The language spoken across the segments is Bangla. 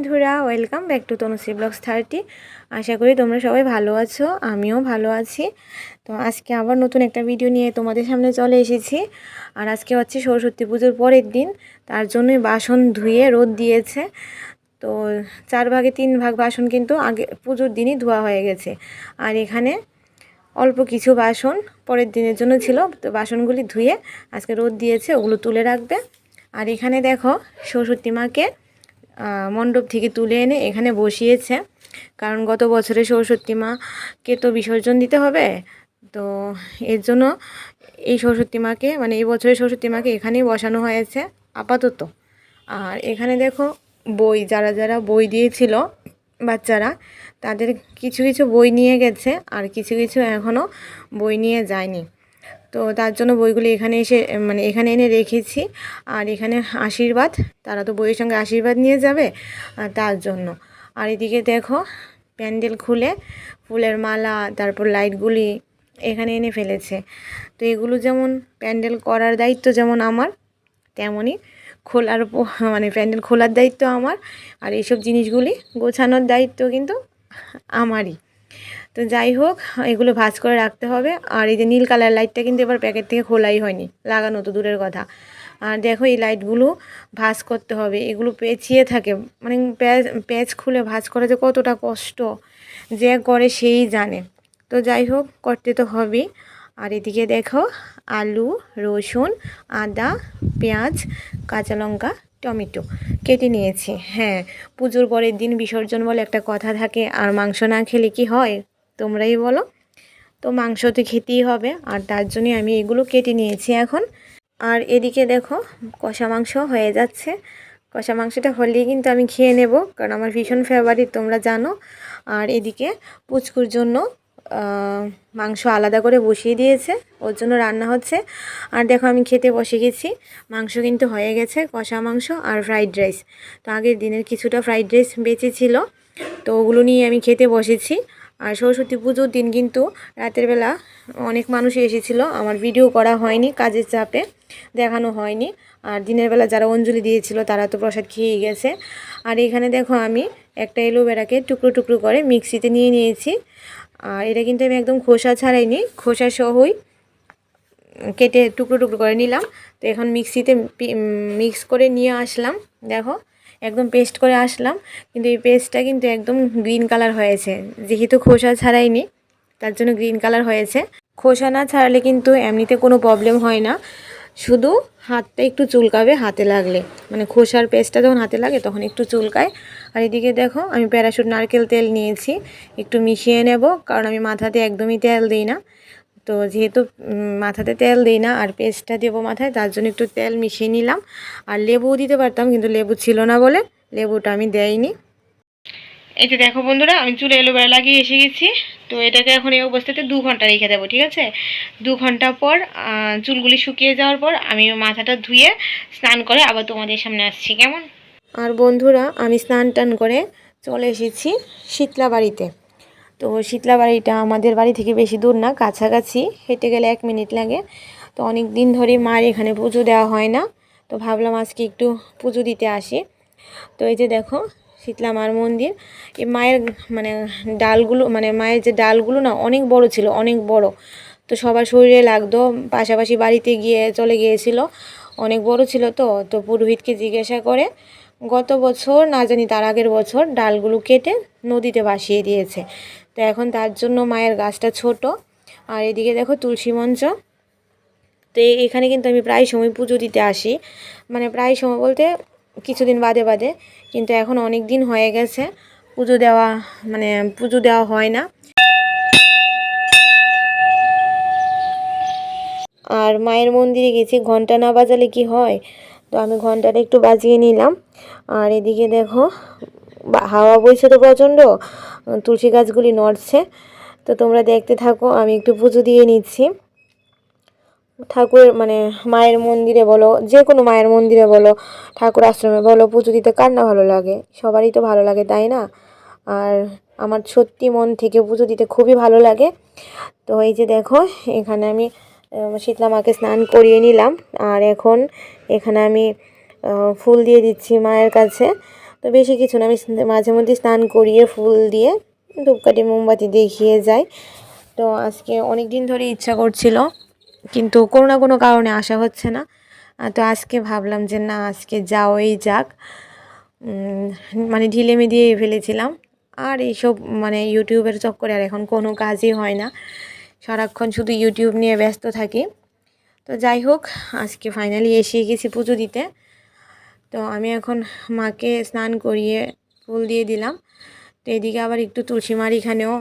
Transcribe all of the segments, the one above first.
বন্ধুরা, welcome back to Tanushree blogs thirty. আশা করি তোমরা সবাই ভালো আছো, আমিও ভালো আছি। তো আজকে আবার নতুন একটা ভিডিও নিয়ে তোমাদের সামনে চলে এসেছি। আর আজকে হচ্ছে সরস্বতী পুজোর পরের দিন, তার জন্যই বাসন ধুয়ে রোদ দিয়েছে। তো চার ভাগে তিন ভাগ বাসন কিন্তু আগে পুজোর দিনই ধোয়া হয়ে গেছে। আর এখানে অল্প কিছু বাসন পরের দিনের জন্য ছিল, তো বাসনগুলি ধুয়ে আজকে রোদ দিয়েছে, ওগুলো তুলে রাখবে। আর এখানে দেখো সরস্বতী মাকে মণ্ডপ থেকে তুলে এনে এখানে বসিয়েছে। কারণ গত বছরে সরস্বতী মাকে তো বিসর্জন দিতে হবে। তো এর জন্য এই সরস্বতী মাকে মানে এই বছরের সরস্বতী মাকে এখানেই বসানো হয়েছে আপাতত। আর এখানে দেখো বই, যারা যারা বই দিয়েছিল বাচ্চারা, তাদের কিছু কিছু বই নিয়ে গেছে, আর কিছু কিছু এখনও বই নিয়ে যায়নি। তো তার জন্য বইগুলি এখানে এসে মানে এখানে এনে রেখেছি। আর এখানে আশীর্বাদ, তারা তো বইয়ের সঙ্গে আশীর্বাদ নিয়ে যাবে তার জন্য। আর এদিকে দেখো, প্যান্ডেল খুলে, ফুলের মালা, তারপর লাইটগুলি এখানে এনে ফেলেছে। তো এগুলো যেমন প্যান্ডেল করার দায়িত্ব যেমন আমার, তেমনই খোলার মানে প্যান্ডেল খোলার দায়িত্ব আমার। আর এইসব জিনিসগুলি গোছানোর দায়িত্ব কিন্তু আমারই। তো যাই হোক, এগুলো ভাঁজ করে রাখতে হবে। আর এই যে নীল কালার লাইটটা কিন্তু এবার প্যাকেট থেকে খোলাই হয়নি, লাগানো তো দূরের কথা। আর দেখো এই লাইটগুলো ভাঁজ করতে হবে, এগুলো পেঁচিয়ে থাকে। মানে প্যাচ প্যাচ খুলে ভাঁজ করা যে কতটা কষ্ট, যে করে সেই জানে। তো যাই হোক, করতে তো হবেই। আর এদিকে দেখো আলু, রসুন, আদা, পেঁয়াজ, কাঁচা লঙ্কা টমেটো কেটে নিয়েছি। হ্যাঁ পুজোর পরের দিন বিসর্জন বলে একটা কথা থাকে, আর মাংস না খেলে কি হয়? তোমরাই বলো। তো মাংস তো খেতেই হবে, আর তার জন্যই আমি এগুলো কেটে নিয়েছি এখন। আর এদিকে দেখো, কষা মাংস হয়ে যাচ্ছে। কষা মাংসটা হলেই কিন্তু আমি খেয়ে নেব, কারণ আমার ভীষণ ফেভারিট তোমরা জানো। আর এদিকে পুচকুর জন্য মাংস আলাদা করে বসিয়ে দিয়েছে। ওর জন্য রান্না হচ্ছে। আর দেখো আমি খেতে বসে গেছি। মাংস কিন্তু হয়ে গেছে, কষা মাংস আর ফ্রাইড রাইস তো আগের দিনের কিছুটা ফ্রাইড রাইস বেঁচে ছিল। তো ওগুলো নিয়ে আমি খেতে বসেছি। আর সরস্বতী পুজোর দিন কিন্তু রাতের বেলা অনেক মানুষই এসেছিল। আমার ভিডিও করা হয়নি, কাজের চাপে দেখানো হয়নি। আর দিনের বেলা যারা অঞ্জলি দিয়েছিল, তারা তো প্রসাদ খেয়েই গেছে। আর এখানে দেখো আমি একটা এলোভেরাকে টুকরো টুকরো করে মিক্সিতে নিয়ে নিয়েছি। আর এটা কিন্তু আমি একদম খোসা ছাড়াইনি, খোসা সহই কেটে টুকরো টুকরো করে নিলাম। তো এখন মিক্সিতে মিক্স করে নিয়ে আসলাম। দেখো, একদম পেস্ট করে আসলাম। কিন্তু এই পেস্টটা কিন্তু একদম গ্রিন কালার হয়েছে। যেহেতু খোসা ছাড়াইনি, তার জন্য গ্রিন কালার হয়েছে। খোসা না ছাড়ালে কিন্তু এমনিতে কোনো প্রবলেম হয় না। শুধু হাতটা একটু চুলকাবে হাতে লাগলে। মানে খোসার পেস্টটা যখন হাতে লাগে তখন একটু চুলকায়। আর এদিকে দেখো, আমি প্যারাশুট, নারকেল তেল নিয়েছি। একটু মিশিয়ে নেব, কারণ আমি মাথাতে একদমই তেল দিই না। তো যেহেতু মাথাতে তেল দিই না আর পেস্টটা দেবো মাথায়, তার জন্য একটু তেল মিশিয়ে নিলাম। আর লেবুও দিতে পারতাম, কিন্তু লেবু ছিল না বলে লেবুটা আমি দেয়নি এই যে দেখো বন্ধুরা, আমি চুলে এলোবেরা লাগিয়ে এসে গেছি। তো এটাকে এখন এই অবস্থাতে দু ঘণ্টা রেখে দেবো, ঠিক আছে? দু ঘণ্টা পর চুলগুলি শুকিয়ে যাওয়ার পর আমি মাথাটা ধুয়ে স্নান করে আবার তোমাদের সামনে আসছি, কেমন? আর বন্ধুরা, আমি স্নান টান করে চলে এসেছি শীতলা বাড়িতে তো শীতলা বাড়িটা আমাদের বাড়ি থেকে বেশি দূর না, কাছাকাছি। হেঁটে গেলে এক মিনিট লাগে। তো অনেক দিন ধরে মার এখানে পুজো দেওয়া হয় না। তো ভাবলাম আজকে একটু পুজো দিতে আসি। তো এই যে দেখো শীতলা মার মন্দির এই মায়ের মানে ডালগুলো মানে মায়ের যে ডালগুলো না অনেক বড় ছিল, অনেক বড়। তো সবার শরীরে লাগতো, পাশাপাশি বাড়িতে গিয়ে চলে গিয়েছিল, অনেক বড় ছিল তো তো পুরোহিতকে জিজ্ঞাসা করে গত বছর, না জানি তার আগের বছর, ডালগুলো কেটে নদীতে ভাসিয়ে দিয়েছে। তো এখন তার জন্য মায়ের গাছটা ছোট। আর এদিকে দেখো তুলসী মঞ্চ। তো এখানে কিন্তু আমি প্রায় সময় পুজো দিতে আসি। মানে প্রায় সময় বলতে কিছুদিন বাদে বাদে, কিন্তু এখন অনেক দিন হয়ে গেছে, পুজো দেওয়া মানে পুজো দেওয়া হয় না। আর মায়ের মন্দিরে গেছি, ঘণ্টা না বাজালে কি হয়? তো আমি ঘন্টাটা একটু বাজিয়ে নিলাম। আর এদিকে দেখো হাওয়া বইছে তো প্রচণ্ড, তুলসী গাছগুলি নড়ছে। তো তোমরা দেখতে থাকো, আমি একটু পুজো দিয়ে নিচ্ছি। ঠাকুর মানে মায়ের মন্দিরে বলো যে কোনো মায়ের মন্দিরে বলো, ঠাকুর আশ্রমে বলো, পুজো দিতে কার না ভালো লাগে? সবারই তো ভালো লাগে, তাই না? আর আমার সত্যি মন থেকে পুজো দিতে খুবই ভালো লাগে। তো এই যে দেখো, এখানে আমি শীতলা মাকে স্নান করিয়ে নিলাম। আর এখন এখানে আমি ফুল দিয়ে দিচ্ছি মায়ের কাছে। তো বেশি কিছু না, আমি মাঝে মধ্যে স্নান করিয়ে ফুল দিয়ে ধূপকাঠি, মোমবাতি দেখিয়ে যাই। তো আজকে অনেক দিন ধরে ইচ্ছা করছিল কিন্তু কোনো না কোনো কারণে আসা হচ্ছে না। তো আজকে ভাবলাম যে না, আজকে যাওয়াই যাক। মানে ঢিলেমি দিয়ে ফেলেছিলাম। আর এইসব মানে ইউটিউবের চক্করে আর এখন কোনো কাজই হয় না। সারাক্ষণ শুধু ইউটিউব নিয়ে ব্যস্ত থাকি। তো যাই হোক, আজকে ফাইনালি এসে গেছি পুজো দিতে। তো আমি এখন মাকে স্নান করিয়ে ফুল দিয়ে দিলাম। তো এদিকে আবার একটু তুলসী মার এখানেও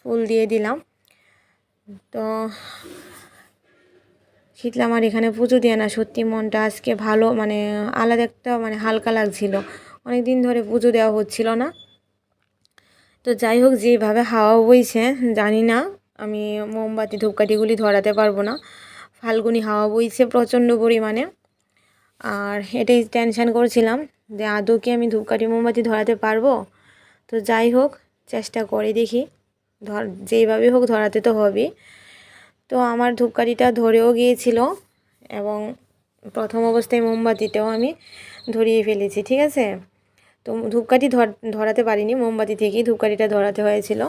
ফুল দিয়ে দিলাম। তো শীতলা আমার এখানে পুজো দিয়ে না, সত্যি মনটা আজকে ভালো মানে আলাদা একটা মানে হালকা লাগছিল। অনেক দিন ধরে পুজো দেওয়া হচ্ছিল না। তো যাই হোক, যেভাবে হাওয়া বইছে, জানি না, আমি মোমবাতি, ধূপকাঠিগুলি ধরাতে পারব না। ফাল্গুনি হাওয়া বইছে প্রচণ্ড পরিমাণে। আর এটাই টেনশান করছিলাম যে আদৌ কি আমি ধূপকাঠি, মোমবাতি ধরাতে পারব? তো যাই হোক, চেষ্টা করে দেখি। ধর, যেইভাবে হোক ধরাতে তো হবে তো আমার ধূপকাঠিটা ধরেও গিয়েছিল এবং প্রথম অবস্থায় মোমবাতিটাও আমি ধরিয়ে ফেলেছি, ঠিক আছে? তো ধূপকাঠি ধর ধরাতে পারিনি, মোমবাতি থেকেই ধূপকাঠিটা ধরাতে হয়েছিল।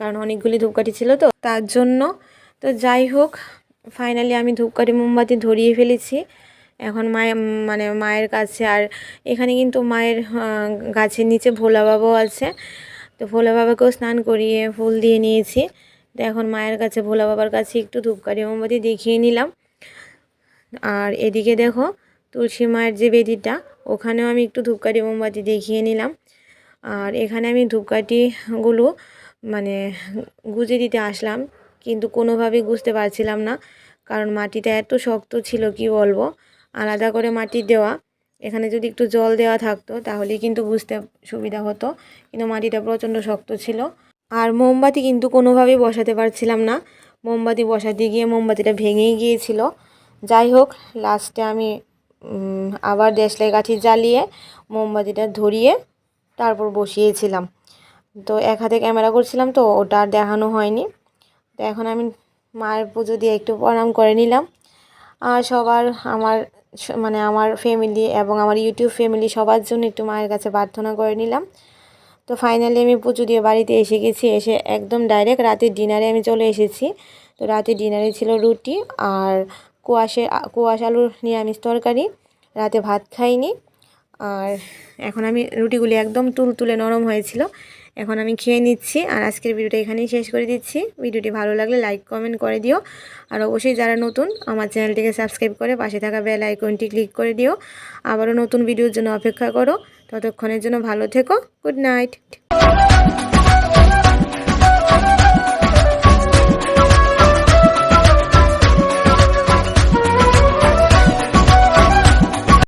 কারণ অনেকগুলি ধূপকাঠি ছিল তো, তার জন্য। তো যাই হোক ফাইনালি আমি ধূপকাঠি, মোমবাতি ধরিয়ে ফেলেছি। এখন মায়ের মানে মায়ের কাছে আর এখানে কিন্তু মায়ের গাছের নিচে ভোলা বাবাও আছে। তো ভোলা বাবাকেও স্নান করিয়ে ফুল দিয়ে নিয়েছি। এখন মায়ের কাছে, ভোলা বাবার কাছে একটু ধূপকাঠি মোমবাতি দেখিয়ে নিলাম। আর এদিকে দেখো, তুলসী মায়ের যে বেদিটা, ওখানেও আমি একটু ধূপকাঠি মোমবাতি দেখিয়ে নিলাম। আর এখানে আমি ধূপকাঠিগুলো মানে গুজে দিতে আসলাম, কিন্তু কোনোভাবেই বুঝতে পারছিলাম না, কারণ মাটিটা এত শক্ত ছিল, কি বলব? আলাদা করে মাটি দেওয়া, এখানে যদি একটু জল দেওয়া থাকতো তাহলে কিন্তু বুঝতে সুবিধা হতো, কিন্তু মাটিটা প্রচণ্ড শক্ত ছিল। আর মোমবাতি কিন্তু কোনোভাবেই বসাতে পারছিলাম না। মোমবাতি বসাতে গিয়ে মোমবাতিটা ভেঙেই গিয়েছিল। যাই হোক লাস্টে আমি আবার দেশলাই কাঠি জ্বালিয়ে মোমবাতিটা ধরিয়ে তারপর বসিয়েছিলাম। তো এক হাতে ক্যামেরা করছিলাম তো, ওটা আর দেখানো হয়নি। তো এখন আমি মায়ের পুজো দিয়ে একটু প্রণাম করে নিলাম। আর সবার, আমার মানে আমার ফ্যামিলি এবং আমার ইউটিউব ফ্যামিলি সবার জন্য একটু মায়ের কাছে প্রার্থনা করে নিলাম। তো ফাইনালি আমি পুজো দিয়ে বাড়িতে এসে গেছি, এসে একদম ডাইরেক্ট রাতের ডিনারে আমি চলে এসেছি। তো রাতে ডিনারে ছিল রুটি আর কুয়াশে, কুয়াশ আলুর নিরামিষ তরকারি, রাতে ভাত খাইনি। আর এখন আমি রুটিগুলি একদম তুলতুলে নরম হয়েছিল, এখন আমি খেয়ে নিচ্ছি আর আজকের ভিডিওটা এখানেই শেষ করে দিচ্ছি। ভিডিওটি ভালো লাগলে লাইক কমেন্ট করে দিও। আর অবশ্যই যারা নতুন, আমার চ্যানেলটিকে সাবস্ক্রাইব করে পাশে থাকা বেল আইকনটি ক্লিক করে দিও। আবারও নতুন ভিডিওর জন্য অপেক্ষা করো। ততক্ষণের জন্য ভালো থেকো। Good night.